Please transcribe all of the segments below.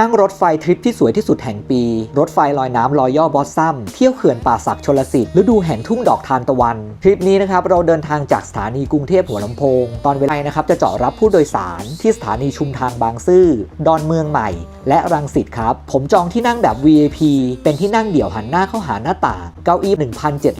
นั่งรถไฟทริปที่สวยที่สุดแห่งปี รถไฟลอยน้ำลอยย่อบอสซัม เที่ยวเขื่อนป่าสักชลสิทธิ์ฤดูแห่งทุ่งดอกทานตะวัน ทริปนี้นะครับ เราเดินทางจากสถานีกรุงเทพหัวลำโพง ตอนเวลานะครับ จะเจาะรับผู้โดยสาร ที่สถานีชุมทางบางซื่อ ดอนเมืองใหม่ และรังสิตครับ ผมจองที่นั่งแบบ VIP เป็นที่นั่งเดี่ยวหันหน้าเข้าหาหน้าต่าง เก้าอี้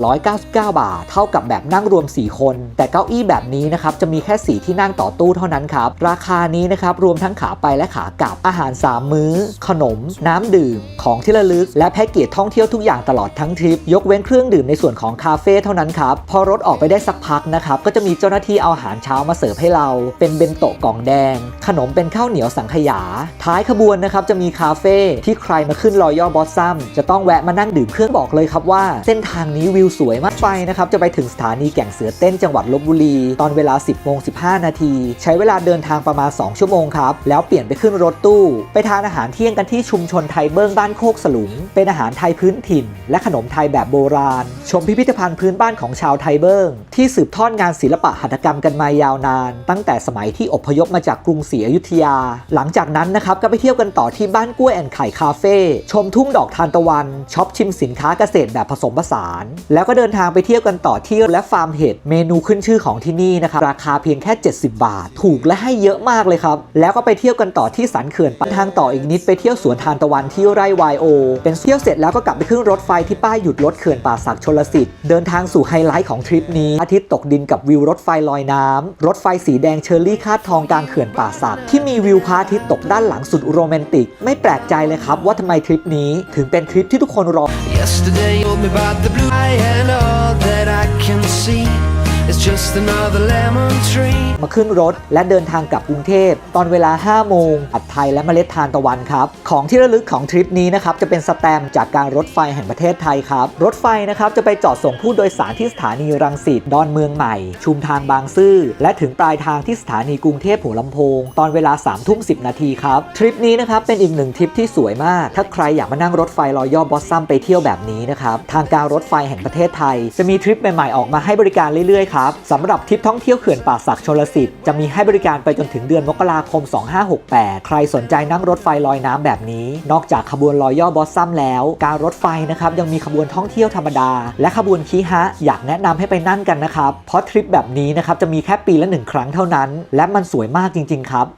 1,799 บาท เท่ากับแบบนั่งรวม 4 คน แต่เก้าอี้แบบนี้นะครับ จะมีแค่ 4 ที่นั่งต่อตู้เท่านั้นครับ ราคานี้นะครับ รวมทั้งขาไปและขากลับ อาหาร 3 มื้อขนม น้ำดื่ม ของที่ระลึก และแพ็กเกจท่องเที่ยวทุกอย่างตลอดทั้งทริป ยกเว้นเครื่องดื่มในส่วนของคาเฟ่เท่านั้นครับ พอรถออกไปได้สักพักนะครับ ก็จะมีเจ้าหน้าที่เอาอาหารเช้ามาเสิร์ฟให้เรา เป็นเบนโตะกล่องแดง ขนมเป็นข้าวเหนียวสังขยา ท้ายขบวนนะครับจะมีคาเฟ่ที่ใครมาขึ้นรอยย่อบอสซัมจะต้องแวะมานั่งดื่มเครื่องบอกเลยครับว่า เส้นทางนี้วิวสวยมากไปนะครับจะไปถึงสถานีแก่งเสือเต้นจังหวัดลบบุรี ตอนเวลา 10โมง15 นาที ใช้เวลาเดินทางประมาณ 2 ชั่วโมงครับแล้วเปลี่ยนไปขึ้นรถตู้ไปทานอาหารหารเที่ยงกันที่ชุมชนไทยเบิ้งบ้านโคกสลุง เป็นอาหารไทยพื้นถิ่น และขนมไทยแบบโบราณ ชมพิพิธภัณฑ์พื้นบ้านของชาวไทยเบิ้งที่สืบทอดงานศิลปะหัตถกรรมกันมายาวนาน ตั้งแต่สมัยที่อพยพมาจากกรุงศรีอยุธยา หลังจากนั้นนะครับก็ไปเที่ยวกันต่อที่บ้านกล้วยแอนไข่คาเฟ่ชมทุ่งดอกทานตะวันช็อปชิมสินค้าเกษตรแบบผสมผสาน แล้วก็เดินทางไปเที่ยวกันต่อที่และฟาร์มเห็ดเมนูขึ้นชื่อของที่นี่นะครับราคาเพียงแค่ 70 บาท ถูกและให้เยอะมากเลยครับแล้วก็ไปเที่ยวกันต่อที่สันเขื่อนปทางต่ออีกนิดไปเที่ยวสวนทานตะวันที่ไร่วายโอเป็นเที่ยวเสร็จแล้วก็กลับไปขึ้นรถไฟที่ป้ายหยุดรถเขื่อนป่าสักชลสิทธิ์เดินทางสู่ไฮไลท์ของทริปนี้อาทิตย์ตกดินกับวิวรถไฟลอยน้ำรถไฟสีแดงเชอร์รี่คาดทองกลางเขื่อนป่าสักที่มีวิวพระอาทิตย์ตกด้านหลังสุดโรแมนติก ไม่แปลกใจเลยครับว่าทำไมทริปนี้ถึงเป็นทริปที่ทุกคนรอ just another lemon tree. มาขึ้นรถและเดินทางกลับกรุงเทพ ตอนเวลา 5 โมงผัดไทยและเมล็ดทานตะวันครับ ของที่ระลึกของทริปนี้นะครับ จะเป็นสแตมจากการรถไฟแห่งประเทศไทยครับ รถไฟนะครับ จะไปจอดส่งผู้โดยสารที่สถานีรังสิตดอนเมืองใหม่ ชุมทางบางซื่อ และถึงปลายทางที่สถานีกรุงเทพหัวลำโพง ตอนเวลา3ทุ่ม10นาทีครับ ทริปนี้นะครับเป็นอีกหนึ่งทริปที่สวยมาก ถ้าใครอยากมานั่งรถไฟรอยย่อบอสซัมไปเที่ยวแบบนี้นะครับทางการรถไฟแห่งประเทศไทย จะมีทริปใหม่ๆออกมาให้บริการเรื่อยๆครับสำหรับทริปท่องเที่ยวเขื่อนป่าสักชลสิทธิ์จะมีให้บริการไปจนถึงเดือนมกราคม 2568 ใครสนใจนั่งรถไฟลอยน้ำแบบนี้ นอกจากขบวนลอยย่อบอสซัมแล้ว การรถไฟนะครับยังมีขบวนท่องเที่ยวธรรมดา และขบวนคีฮะอยากแนะนำให้ไปนั่งกันนะครับ เพราะทริปแบบนี้นะครับจะมีแค่ปีละหนึ่งครั้งเท่านั้น และมันสวยมากจริง ๆ ครับ